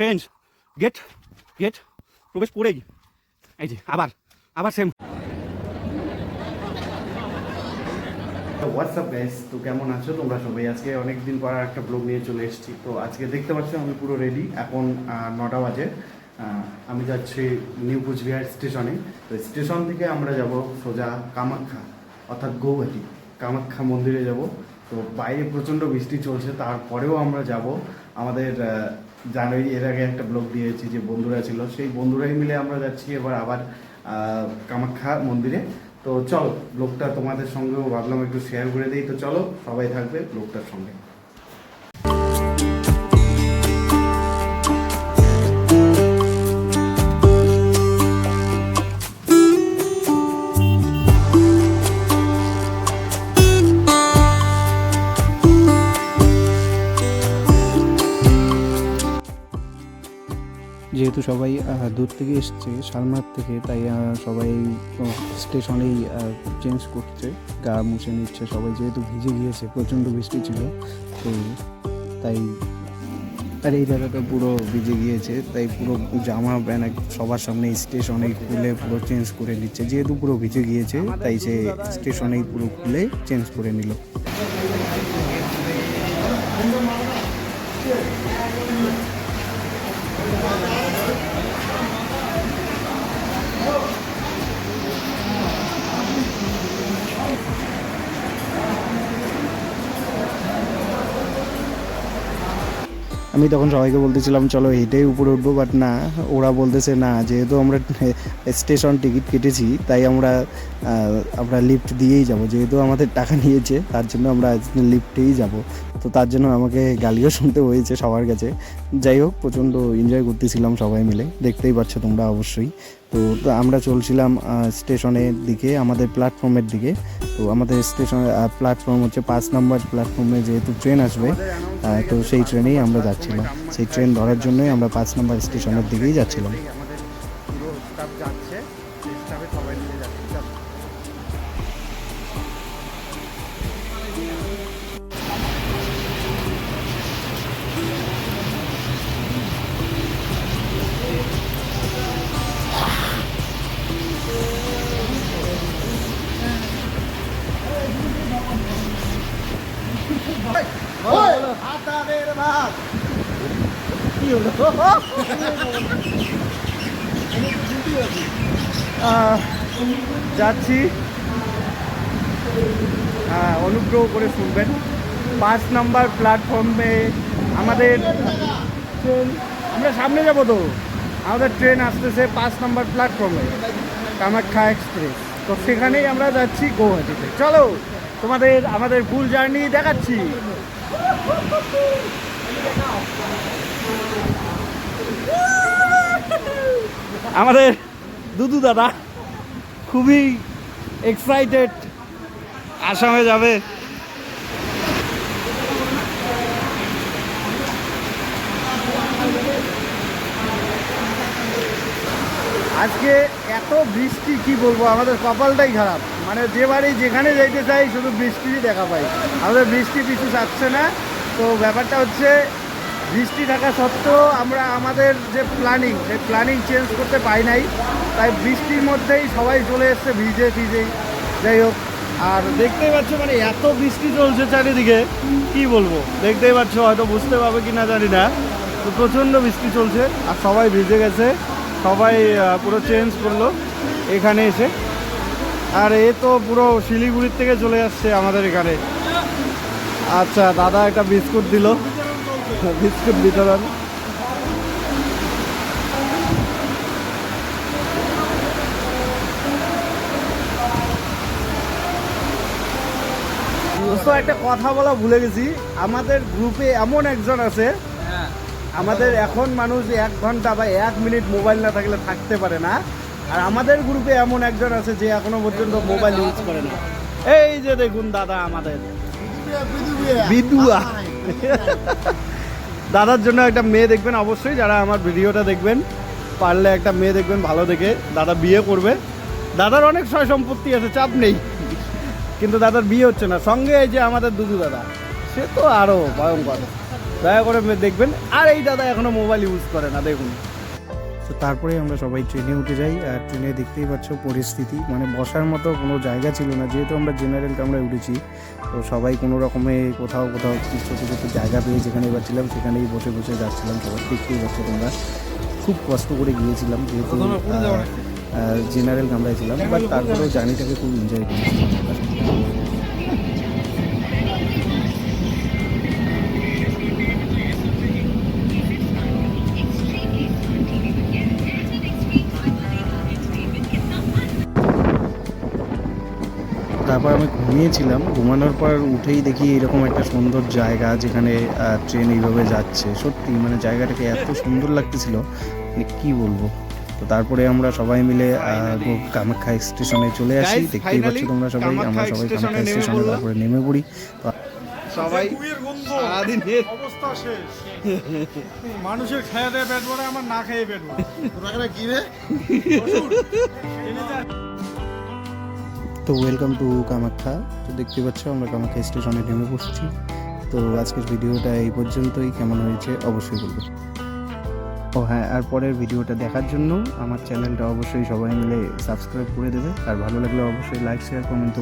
Friends gate gate প্রবেশ করেই। এই যে, আবার আবার সেম হোয়াটসঅ্যাপ গাইস তো কেমন আছো তোমরা সবাই? আজকে অনেক দিন পর একটা ব্লগ নিয়ে চলে এসেছি। তো আজকে দেখতে পাচ্ছ, আমি পুরো রেডি এখন নটা বাজে। আমি যাচ্ছি নিউ কুচবিহার স্টেশনে তো স্টেশন থেকে আমরা যাব সোজা কামাখ্যা, অর্থাৎ গৌহাটি। কামাখ্যা মন্দিরে যাব। তো বাইরে প্রচণ্ড বৃষ্টি চলছে, তারপরেও আমরা যাব আমাদের জানুয়ারি, এর আগে একটা ব্লগ দিয়েছি যে বন্ধুরা ছিল, সেই বন্ধুরাই মিলে আমরা যাচ্ছি এবার আবার কামাখ্যা মন্দিরে। তো চলো ব্লগটা তোমাদের সঙ্গেও ভাবলাম একটু শেয়ার করে দিই। তো চলো, সবাই থাকবে ব্লগটার সঙ্গে। যেহেতু সবাই দূর থেকে এসছে শালমার থেকে, তাই সবাই স্টেশনেই চেঞ্জ করছে, গা মুছে নিচ্ছে সবাই, যেহেতু ভিজে গিয়েছে, প্রচণ্ড বৃষ্টি ছিল, তো তাই, আর এই জায়গাটা পুরো ভিজে গিয়েছে, তাই পুরো জামা প্যান্ট সবার সামনে স্টেশনে খুলে পুরো চেঞ্জ করে নিচ্ছে, যেহেতু পুরো ভিজে গিয়েছে, তাই সে স্টেশনেই পুরো খুলে চেঞ্জ করে নিল। আমি তখন সবাইকে বলতেছিলাম, চলো হেঁটেই উপরে উঠবো। বাট না, ওরা বলতেছে, না, যেহেতু আমরা স্টেশন টিকিট কেটেছি, তাই আমরা আমরা লিফট দিয়েই যাব। যেহেতু আমাদের টাকা নিয়েছে, তার জন্য আমরা লিফটেই যাব। তো তার জন্য আমাকে গালিও শুনতে হয়েছে সবার কাছে। যাই হোক, প্রচণ্ড এনজয় করতেছিলাম সবাই মিলে। দেখতেই পাচ্ছ তোমরা অবশ্যই। তো আমরা চলছিলাম স্টেশনের দিকে, আমাদের প্ল্যাটফর্মের দিকে। তো আমাদের স্টেশন প্ল্যাটফর্ম হচ্ছে পাঁচ নম্বর প্ল্যাটফর্মে যেহেতু ট্রেন আসবে তো সেই ট্রেনেই আমরা যাচ্ছিলাম। সেই ট্রেন ধরার জন্যই আমরা পাঁচ নম্বর স্টেশনের দিকেই যাচ্ছিলাম। যাচ্ছি। হ্যাঁ অনুগ্রহ করে শুনবেন। পাঁচ নম্বর প্ল্যাটফর্মে আমাদের ট্রেন আমরা সামনে যাব তো। আমাদের ট্রেন আসতেছে পাঁচ নম্বর প্ল্যাটফর্মে কামাখ্যা এক্সপ্রেস তো সেখানেই আমরা যাচ্ছি গৌহাটিতে চলো, তোমাদের, আমাদের ফুল জার্নি দেখাচ্ছি। আমাদের দুদু দাদা খুবই এক্সাইটেড আসামে যাবে। আজকে এত বৃষ্টি, কি বলব? আমাদের কপালটাই খারাপ। মানে যে বাড়ি যেখানে যাইতে চাই, শুধু বৃষ্টিরই দেখা পাই। আমাদের বৃষ্টি পিছু যাচ্ছে না। তো ব্যাপারটা হচ্ছে, বৃষ্টি থাকা সত্ত্বেও আমরা আমাদের যে প্ল্যানিং সেই প্ল্যানিং চেঞ্জ করতে পাই নাই। তাই বৃষ্টির মধ্যেই সবাই চলে এসছে ভিজে ভিজেই। যাই হোক, আর দেখতেই পাচ্ছ মানে এত বৃষ্টি চলছে চারিদিকে, কি বলব? দেখতেই পাচ্ছ, হয়তো বুঝতে পারবে কি না জানি না। তো প্রচণ্ড বৃষ্টি চলছে, আর সবাই ভিজে গেছে, সবাই পুরো চেঞ্জ করল এখানে এসে। আর এ তো পুরো শিলিগুড়ির থেকে চলে আসছে আমাদের এখানে। আচ্ছা দাদা একটা বিস্কুট দিল। বিস্কুট বিতরণ দোস্ত, একটা কথা বলা ভুলে গেছি। আমাদের গ্রুপে এমন একজন আছে। আমাদের এখন মানুষ এক ঘণ্টা বা এক মিনিট মোবাইল না থাকলে থাকতে পারে না। আর আমাদের গ্রুপে এমন একজন আছে যে এখনও পর্যন্ত মোবাইল ইউজ করে না। এই যে দেখুন দাদা আমাদের। বিদুয়া দাদার জন্য একটা মেয়ে দেখবেন অবশ্যই যারা আমার ভিডিওটা দেখবেন পারলে একটা মেয়ে দেখবেন ভালো দেখে দাদা বিয়ে করবে। দাদার অনেক সয় সম্পত্তি আছে চাপ নেই। কিন্তু দাদার বিয়ে হচ্ছে না। সঙ্গে এই যে আমাদের দুদু দাদা সে তো আরও ভয়ঙ্কর। দয়া করে দেখবেন। আর এই দাদা এখনও মোবাইল ইউজ করে না দেখুন। তো তারপরে আমরা সবাই ট্রেনে উঠে যাই আর ট্রেনে দেখতেই পাচ্ছ পরিস্থিতি। মানে বসার মতো কোনো জায়গা ছিল না যেহেতু আমরা জেনারেল কামরায় উঠেছি তো সবাই কোনো রকমে কোথাও কোথাও ছোটো ছোটো জায়গা পেয়ে যেখানে পাচ্ছিলাম সেখানেই বসে বসে যাচ্ছিলাম সবাই। দেখতেই পাচ্ছ তোমরা খুব কষ্ট করে গিয়েছিলাম যেহেতু জেনারেল কামরায় ছিলাম বাট তারপরেও জার্নিটাকে খুব এনজয় করেছিলাম তারপর আমি ঘুমিয়েছিলাম। ঘুমানোর পর উঠেই দেখি এরকম একটা সুন্দর জায়গা যেখানে ট্রেন এইভাবে যাচ্ছে। সত্যি মানে জায়গাটাকে এত সুন্দর লাগতেছিল। মানে কি বলব? তো তারপরে আমরা সবাই মিলে কামাখ্যা স্টেশনে চলে আসি। দেখতেই পাচ্ছ তোমরা সবাই আমরা সবাই কামাখ্যা নেমে স্টেশনে তারপরে নেমে পড়ি। সবাই সারাদিন অবস্থা শেষ। মানুষের খেয়ে দেয় পেট ভরে আমার না খেয়ে পেট ভরে তো ওয়েলকাম টু কামাখ্যা তো দেখতে পাচ্ছ, আমরা কামাখ্যা স্টেশনে নেমে বসছি। তো আজকের ভিডিওটা এই পর্যন্তই। কেমন হয়েছে অবশ্যই বলব। ও হ্যাঁ আর পরের ভিডিওটা দেখার জন্য আমার চ্যানেলটা অবশ্যই সবাই মিলে সাবস্ক্রাইব করে দেবে। আর ভালো লাগলে অবশ্যই লাইক শেয়ার কমেন্ট